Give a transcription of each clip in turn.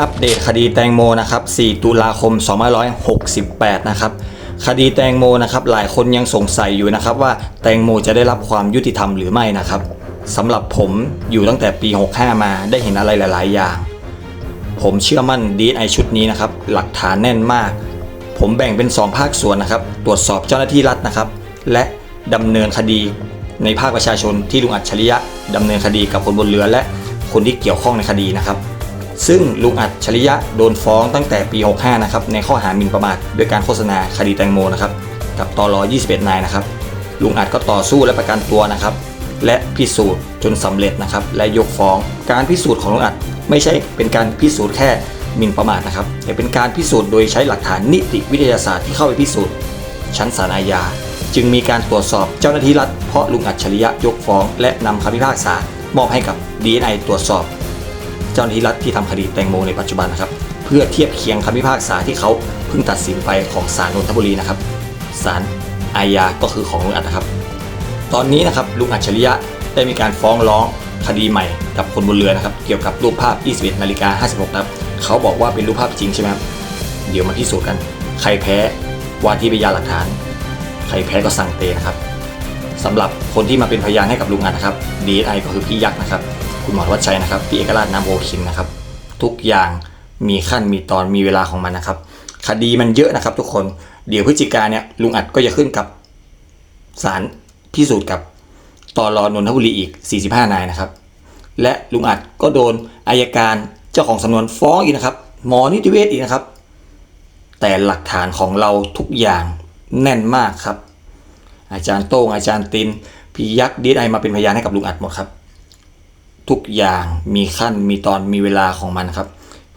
อัปเดตคดีแตงโมนะครับ 4 ตุลาคม 2568 นะครับ คดีแตงโมนะครับ หลายคนยังสงสัยอยู่นะครับว่าแตงโมจะได้รับความยุติธรรมหรือไม่นะครับสำหรับผมอยู่ตั้งแต่ปี 65 มาได้เห็นอะไรหลาย ๆ อย่าง ผมเชื่อมั่นดีไอชุดนี้นะครับ หลักฐานแน่นมาก ผมแบ่งเป็น 2 ภาคส่วนนะครับ ตรวจสอบเจ้าหน้าที่รัฐนะครับ และดำเนินคดีในภาคประชาชนที่ลุงอัจฉริยะดำเนินคดีกับคนบนเรือและคนที่เกี่ยวข้องในคดีนะครับ ซึ่งลุงอัจฉริยะโดนฟ้องตั้งแต่ปี 65 นะครับ ในข้อหาหมิ่นประมาทด้วยการโฆษณาคดีแตงโมนะครับ กับตล21 นายนะครับ ลุงอัดก็ต่อสู้และประกันตัวนะครับ และพิสูจน์จนสำเร็จนะครับ และยกฟ้อง การพิสูจน์ของลุงอัดไม่ใช่เป็นการพิสูจน์แค่หมิ่นประมาทนะครับ แต่เป็นการพิสูจน์โดยใช้หลักฐานนิติวิทยาศาสตร์ที่เข้าไปพิสูจน์ชั้นศาลอาญา จึงมีการตรวจสอบเจ้าหน้าที่รัฐเพราะลุงอัจฉริยะยกฟ้อง และนำคำพิพากษามอบให้กับ DNI ตรวจสอบ เจ้าหน้าที่รัฐที่ทำคดีแตงโมในปัจจุบันนะครับ เพื่อเทียบเคียงคำพิพากษาที่เขาเพิ่งตัดสินไปของศาลนนทบุรีนะครับศาลอาญาก็คือของลุงอัดนะครับ ตอนนี้นะครับลุงอัจฉริยะได้มีการฟ้องร้องคดีใหม่กับคนบนเรือนะครับ เกี่ยวกับรูปภาพ 21นาฬิกา56นะครับเขาบอกว่าเป็นรูปภาพจริงใช่ไหมครับเดี๋ยวมาพิสูจน์กัน ใครแพ้ว่าที่พยานหลักฐาน ใครแพ้ก็สั่งเตนะครับสำหรับคนที่มาเป็นพยานให้กับลุงอัดนะครับ DSI ก็คือพี่ยักษ์นะครับ คุณหมอวัชชัยนะครับพี่เอกราชนามโอคินนะครับ ทุกอย่างมีขั้นมีตอนมีเวลาของมันนะครับ คดีมันเยอะนะครับทุกคนเดี๋ยวพฤศจิกาเนี่ยลุงอัดก็จะขึ้นกับศาลพิสูจน์กับตอรอนนทบุรีอีก 45 นายนะครับ และลุงอัดก็โดนอายการเจ้าของสำนวนฟ้องอีกนะครับ หมอนิติเวชอีกนะครับ แต่หลักฐานของเราทุกอย่างแน่นมากครับ อาจารย์โต้งอาจารย์ตินพี่ยักษ์ดีไอมาเป็นพยานให้กับลุงอัดหมดครับ ทุกอย่างมีขั้นมีตอนมีเวลาของมันครับ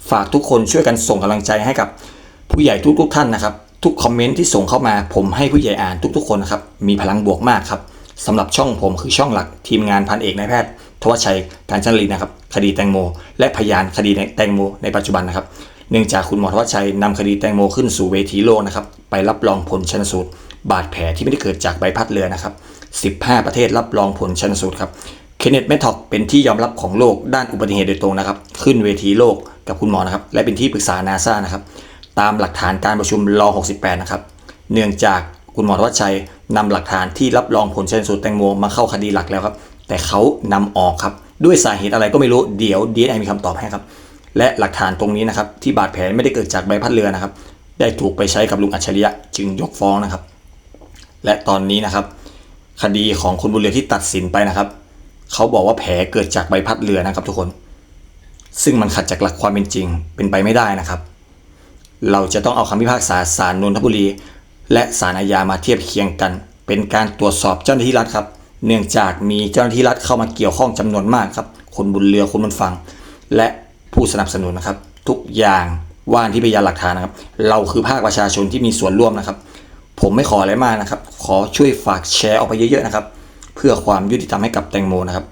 ฝากทุกคนช่วยกันส่งกำลังใจให้กับ ผู้ใหญ่ทุกๆท่านนะครับ ทุกคอมเมนต์ที่ส่งเข้ามาผมให้ผู้ใหญ่อ่านทุกๆ คนนะครับมีพลังบวกมากครับสำหรับช่องผมคือช่องหลักทีมงานพันเอกนายแพทย์ทวชชัยการจันทรีนะครับคดีแตงโม และพยานคดีแตงโมในปัจจุบันนะครับเนื่องจากคุณหมอทวชชัยนำคดีแตงโมขึ้นสู่เวทีโลกนะครับไปรับรองผลชนสูตร บาดแผลที่ไม่ได้เกิดจากใบพัดเรือนะครับ 15 ประเทศรับรองผลชนสูตรครับ เคนเนตเมททอกเป็นที่ยอมรับของโลกด้านอุบัติเหตุโดยตรงนะครับ ขึ้นเวทีโลกกับคุณหมอนะครับ และเป็นที่ปรึกษานาซานะครับ ตามหลักฐานการประชุมรอ68 นะครับ เนื่องจากคุณหมอวัชชัยนำหลักฐานที่รับรองผลชันสูตรแตงโมมาเข้าคดีหลักแล้วครับ แต่เขานำออกครับ ด้วยสาเหตุอะไรก็ไม่รู้ เดี๋ยว DNI มีคำตอบให้ครับ และหลักฐานตรงนี้นะครับ ที่บาดแผลไม่ได้เกิดจากใบพัดเรือนะครับ ได้ถูกไปใช้กับลุงอัจฉริยะจึงยกฟ้องนะครับ และตอนนี้นะครับ คดีของคุณบุญเรือที่ตัดสินไปนะครับ เขาบอกว่าแผลเกิดจากใบพัดเรือนะครับทุกคน ซึ่งมันขัดจากหลักความเป็นจริงเป็นไปไม่ได้นะครับ เราจะต้องเอาคำพิพากษาศาลนนทบุรี และศาลอาญามาเทียบเคียงกัน เป็นการตรวจสอบเจ้าหน้าที่รัฐครับ เนื่องจากมีเจ้าหน้าที่รัฐเข้ามาเกี่ยวข้องจำนวนมากครับ คนบนเรือคนบนฝั่งและผู้สนับสนุนนะครับ ทุกอย่างว่านที่พยานหลักฐานนะครับ เราคือภาคประชาชนที่มีส่วนร่วมนะครับ ผมไม่ขออะไรมากนะครับ ขอช่วยฝากแชร์ออกไปเยอะๆนะครับ เพื่อความยุติธรรมให้กับแตงโมนะครับ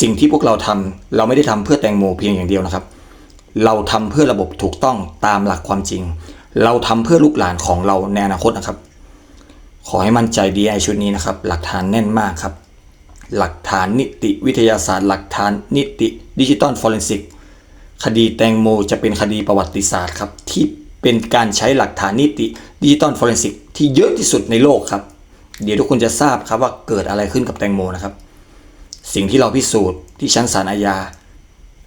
สิ่งที่พวกเราทำเราไม่ได้ทำเพื่อแตงโมเพียงอย่างเดียวนะครับ เราทำเพื่อระบบถูกต้องตามหลักความจริง เราทำเพื่อลูกหลานของเราในอนาคตนะครับ ขอให้มั่นใจดีไอชุดนี้นะครับ หลักฐานแน่นมากครับ หลักฐานนิติวิทยาศาสตร์ หลักฐานนิติดิจิตอลฟอเรนซิกคดีแตงโมจะเป็นคดีประวัติศาสตร์ครับที่เป็นการใช้หลักฐานนิติดิจิตอลฟอเรนซิกที่เยอะที่สุดในโลกครับ เดี๋ยวทุกคนจะทราบครับว่าเกิดอะไรขึ้นกับแตงโมนะครับ สิ่งที่เราพิสูจน์ที่ชั้นศาลอาญา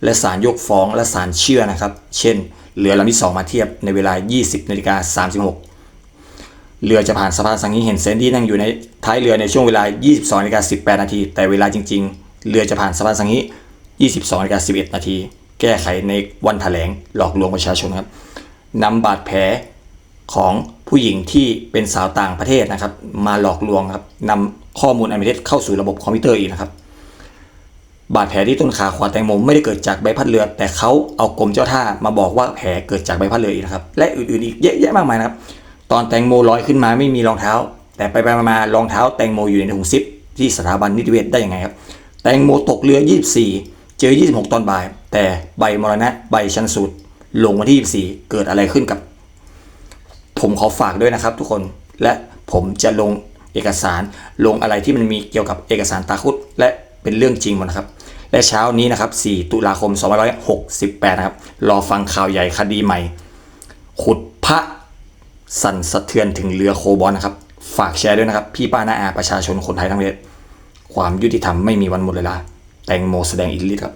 และศาลยกฟ้องและศาลเชื่อนะครับ เช่นเรือลำที่ 2 มาเทียบในเวลา 20นาฬิกา36เรือจะผ่านสะพานสังหิเห็นเซนดี้นั่งอยู่ในท้ายเรือในช่วงเวลา 22นาฬิกา18นาทีแต่เวลาจริง ๆ เรือจะผ่านสะพานสังหิ22นาฬิกา11นาทีแก้ไขในวันแถลงหลอกลวงประชาชนครับนำบาดแผล ของผู้หญิงที่เป็นสาวต่างประเทศนะครับ มาหลอกลวงครับนำข้อมูลอันเป็นเท็จเข้าสู่ระบบคอมพิวเตอร์อีกนะครับ บาดแผลที่ต้นขาขวาแตงโมไม่ได้เกิดจากใบพัดเรือ แต่เขาเอากรมเจ้าท่ามาบอกว่าแผลเกิดจากใบพัดเรืออีกนะครับ และอื่นๆอีกเยอะแยะมากมายนะครับ ตอนแตงโมลอยขึ้นมาไม่มีรองเท้า แต่ไปไปๆมาๆรองเท้าแตงโมอยู่ในถุงซิปที่สถาบันนิติเวชได้ยังไงครับ แตงโมตกเรือ 24 เจอ 26 ตอนบ่าย แต่ใบมรณะใบชันสูตรลงวันที่ 24 เกิดอะไรขึ้นกับ ผมขอฝากด้วยนะครับทุกคนและผมจะลงเอกสารลงอะไรที่มันมีเกี่ยวกับเอกสารตาคุดและเป็นเรื่องจริงหมดนะครับ และเช้านี้นะครับ 4 ตุลาคม 2568 นะครับ รอฟังข่าวใหญ่คดีใหม่ ขุดพระสั่นสะเทือนถึงเรือโคบอลนะครับ ฝากแชร์ด้วยนะครับ พี่ป้าน้าอาประชาชนคนไทยทั้งประเทศความยุติธรรมไม่มีวันหมดเวลา แตงโมแสดงอิทธิฤทธิ์ครับ